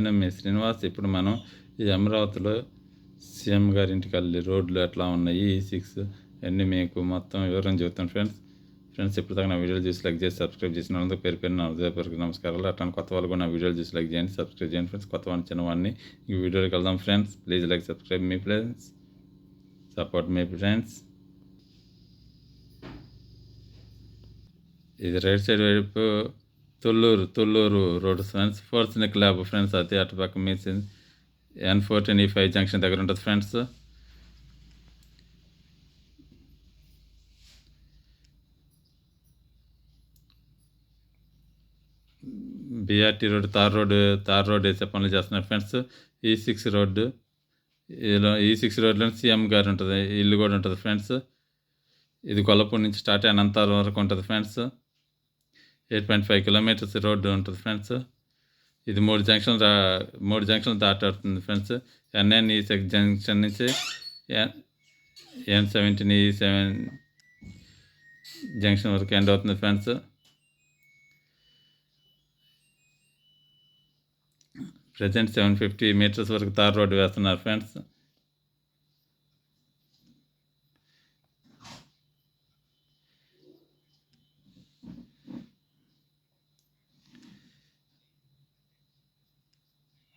నేను మీ శ్రీనివాస్ ఇప్పుడు మనం ఈ అమరావతిలో సీఎం గారి ఇంటికి వెళ్ళి రోడ్లు ఎట్లా ఉన్నాయి ఈ సిక్స్ అన్నీ మీకు మొత్తం వివరం చెబుతాను ఫ్రెండ్స్. ఫ్రెండ్స్ ఇప్పుడు దాకా నా వీడియోలు చూసి లైక్ చేసి సబ్స్క్రైబ్ చేసిన వాళ్ళందరూ పేరు పేరు నా హృదయపూర్వక నమస్కారాలు. అట్లాంటి కొత్త వాళ్ళు కూడా నా వీడియోలు చూసి లైక్ చేయండి సబ్స్క్రైబ్ చేయండి ఫ్రెండ్స్. కొత్త వాళ్ళని చిన్నవాడిని ఈ వీడియోకి వెళ్దాం ఫ్రెండ్స్. ప్లీజ్ లైక్ సబ్స్క్రైబ్ మీ ఫ్రెండ్స్. సపోర్ట్ మీ ఫ్రెండ్స్. ఇది రైట్ సైడ్ వైపు Thullur Thullur road friends. Fourth neck ల్యాబ్ ఫ్రెండ్స్ అది అటు పక్క మీ N fourteen E five junction దగ్గర ఉంటుంది friends. BRT road tar road tar road వేసే పనులు చేస్తున్నారు friends. E E six road E six e రోడ్లో సీఎం గారు ఉంటుంది ఇల్లు కూడా ఉంటుంది ఫ్రెండ్స్. ఇది కొల్లపూడి నుంచి స్టార్ట్ అయిన అనంతారం వరకు ఉంటుంది friends. Eight point five kilometres road ఉంటుంది ఫ్రెండ్స్. ఇది మూడు జంక్షన్ రా మూడు junction దాటాడుతుంది friends. N N E junction నుంచి N seventeen E seven junction వరకు ఎండ్ అవుతుంది friends. Present seven fifty metres వరకు తార్ రోడ్డు వేస్తున్నారు ఫ్రెండ్స్.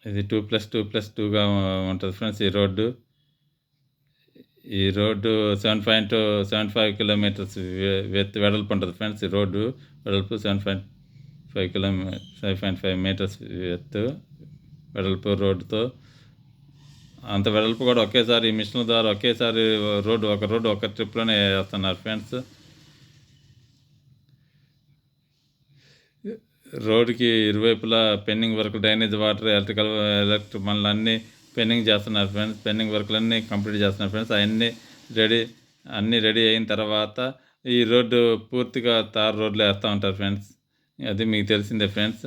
ఇది టూ ప్లస్ టూ ప్లస్ టూగా ఉంటుంది ఫ్రెండ్స్ ఈ రోడ్డు. ఈ road seven point seven five kilometres వెడల్పు ఉంటుంది ఫ్రెండ్స్ ఈ రోడ్డు. వెడల్పు సెవెన్ పాయింట్ ఫైవ్ కిలోమీ ఫైవ్ పాయింట్ ఫైవ్ మీటర్స్ ఎత్తు వెడల్పు రోడ్డుతో. అంత వెడల్పు కూడా ఒకేసారి ఈ మిషన్ ద్వారా ఒకేసారి రోడ్డు ఒక రోడ్డు ఒక ట్రిప్లోనే వేస్తున్నారు ఫ్రెండ్స్. రోడ్డుకి ఇరువైపులా pending work drainage water electrical electric పనులు అన్నీ పెండింగ్ చేస్తున్నారు ఫ్రెండ్స్. పెండింగ్ వర్క్లు అన్నీ కంప్లీట్ చేస్తున్నారు ఫ్రెండ్స్. అవన్నీ రెడీ అన్నీ రెడీ అయిన తర్వాత ఈ రోడ్డు పూర్తిగా తార్ రోడ్లో వేస్తూ ఉంటారు ఫ్రెండ్స్. అది మీకు తెలిసిందే ఫ్రెండ్స్.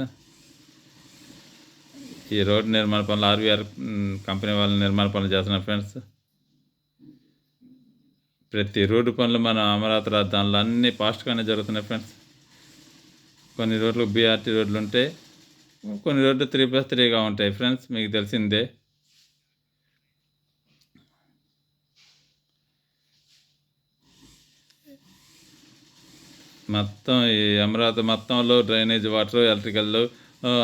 ఈ రోడ్డు నిర్మాణ పనులు ఆర్వీఆర్ కంపెనీ వాళ్ళు నిర్మాణ పనులు చేస్తున్నారు ఫ్రెండ్స్. ప్రతి రోడ్డు పనులు మన అమరావతి రాజధానిలో అన్నీ ఫాస్ట్గానే జరుగుతున్నాయి ఫ్రెండ్స్. కొన్ని రోడ్లు బీఆర్టీ రోడ్లు ఉంటాయి కొన్ని రోడ్లు త్రీ ప్లస్ త్రీగా ఉంటాయి ఫ్రెండ్స్ మీకు తెలిసిందే. మొత్తం ఈ అమరావతి మొత్తంలో డ్రైనేజ్ వాటర్ ఎలక్ట్రికల్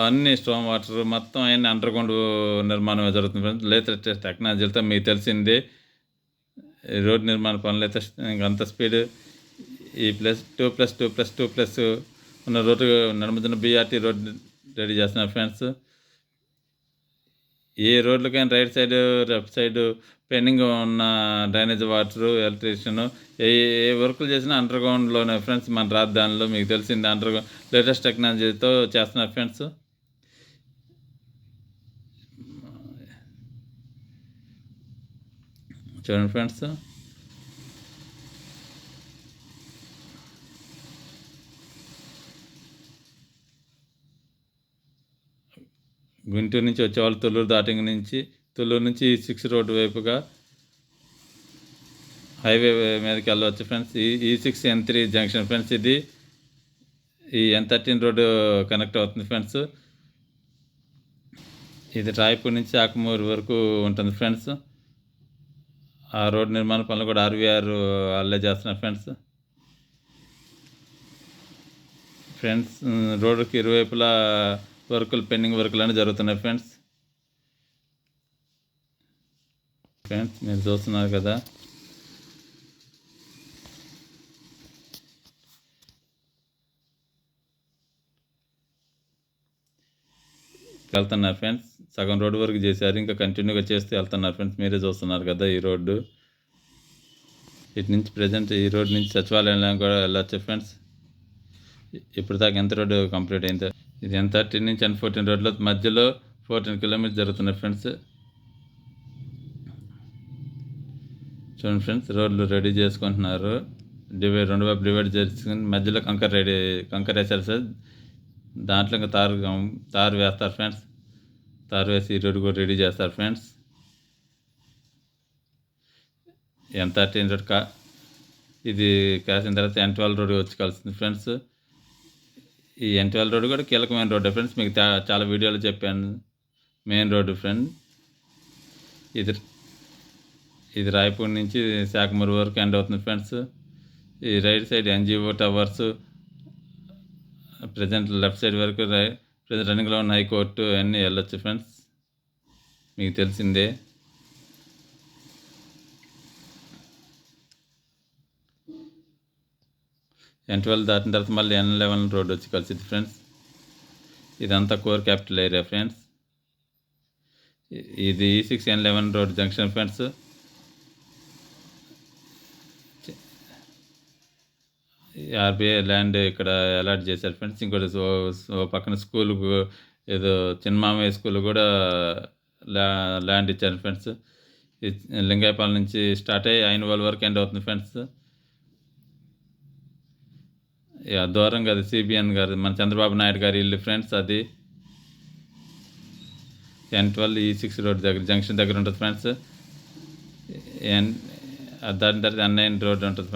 అన్ని స్ట్రాంగ్ వాటర్ మొత్తం అన్ని అండర్ గ్రౌండ్ నిర్మాణం జరుగుతుంది ఫ్రెండ్స్ లేటెస్ట్ టెక్నాలజీలతో మీకు తెలిసిందే. రోడ్ నిర్మాణ పనులు అయితే అంత స్పీడ్ ఈ plus two plus two plus two plus ఉన్న రోడ్డు నడుముతున్న బీఆర్టీ రోడ్ రెడీ చేస్తున్నారు ఫ్రెండ్స్. ఏ రోడ్లకైనా right side left side pending ఉన్న డ్రైనేజ్ వాటర్ ఎలక్ట్రీషియన్ ఏ ఏ వర్కులు చేసినా అండర్ గ్రౌండ్లోనే ఫ్రెండ్స్ మన రాజధానిలో మీకు తెలిసింది అండర్ గ్రౌండ్ లేటెస్ట్ టెక్నాలజీతో చేస్తున్నారు ఫ్రెండ్స్. చూడండి ఫ్రెండ్స్. గుంటూరు నుంచి వచ్చేవాళ్ళు తొల్లూరు దాటింగ్ నుంచి తొల్లూరు నుంచి e సిక్స్ రోడ్డు వైపుగా హైవే మీదకి వెళ్ళవచ్చు ఫ్రెండ్స్. ఈ E six N three junction friends. ఇది ఈ ఎన్ థర్టీన్ రోడ్డు కనెక్ట్ అవుతుంది ఫ్రెండ్స్. ఇది రాయపూర్ నుంచి ఆకుమూరు వరకు ఉంటుంది ఫ్రెండ్స్. ఆ రోడ్ నిర్మాణ పనులు కూడా ఆర్వీఆర్ వాళ్ళే చేస్తున్నారు ఫ్రెండ్స్. ఫ్రెండ్స్ రోడ్డుకి ఇరువైపులా వర్కులు పెండింగ్ వర్కులు అన్నీ జరుగుతున్నాయి ఫ్రెండ్స్. ఫ్రెండ్స్ మీరు చూస్తున్నారు కదా. వెళ్తున్నారు ఫ్రెండ్స్. సగం రోడ్డు వరకు చేశారు ఇంకా కంటిన్యూగా చేస్తూ వెళ్తున్నారు ఫ్రెండ్స్. మీరే చూస్తున్నారు కదా ఈ రోడ్డు. ఇటు నుంచి ప్రజెంట్ ఈ రోడ్ నుంచి సచివాలయం కూడా వెళ్ళొచ్చు ఫ్రెండ్స్. ఇప్పుడు దాకా ఎంత రోడ్డు కంప్లీట్ అయిందో. ఇది ఎన్ థర్టీ నుంచి ఎన్ ఫోర్టీన్ రోడ్లో మధ్యలో ఫోర్టీన్ కిలోమీటర్స్ జరుగుతున్నాయి ఫ్రెండ్స్ చూడండి ఫ్రెండ్స్ రోడ్లు రెడీ చేసుకుంటున్నారు. డివైడ్ రెండు వైపు డివైడ్ చేసుకుని మధ్యలో కంకర్ రెడీ కంకర్ వేసారు సార్. దాంట్లో ఇంకా తారు తారు వేస్తారు ఫ్రెండ్స్ తారు వేసి ఈ రోడ్డు కూడా రెడీ చేస్తారు ఫ్రెండ్స్ ఎన్ థర్టీన్ రోడ్ కా ఇది కాసిన తర్వాత ఎన్ ట్వెల్వ్ రోడ్ వచ్చి కలిసింది ఫ్రెండ్స్ ఈ ఎన్ రోడ్ కూడా కీలకమైన రోడ్ ఫ్రెండ్స్ మీకు చాలా వీడియోలు చెప్పాను. మెయిన్ రోడ్డు ఫ్రెండ్ ఇది ఇది రాయపూర్ నుంచి శాఖమూరు వరకు ఎండ్ అవుతుంది ఫ్రెండ్స్ ఈ right side NGO towers present left side వరకు రై ప్రజెంట్ రన్నింగ్లో ఉన్న హైకోర్టు అన్నీ వెళ్ళొచ్చు ఫ్రెండ్స్ మీకు తెలిసిందే. ఎన్ ట్వెల్వ్ దాటిన తర్వాత మళ్ళీ ఎన్ లెవెన్ రోడ్ వచ్చి కలిసింది ఫ్రెండ్స్ ఇదంతా కోర్ క్యాపిటల్ ఏరియా ఫ్రెండ్స్ ఇది E six N eleven road junction friends RBI land ఇక్కడ అలాట్ చేశారు ఫ్రెండ్స్ ఇంకోటి పక్కన స్కూల్ ఏదో చిన్నమామయ్య స్కూల్ కూడా ల్యా ల్యాండ్ ఇచ్చారు ఫ్రెండ్స్ ఇది లింగాయపాలెం నుంచి స్టార్ట్ అయ్యి ఐనవాల్ వరకు ఎండ్ అవుతుంది ఫ్రెండ్స్ దూరం కాదు సిబిఎన్ గారు మన చంద్రబాబు నాయుడు గారి ఇల్లు ఫ్రెండ్స్ అది N twelve E six road దగ్గర జంక్షన్ దగ్గర ఉంటుంది ఫ్రెండ్స్ ఎన్ దాని తర్వాత ఎన్ నైన్ రోడ్ ఉంటుంది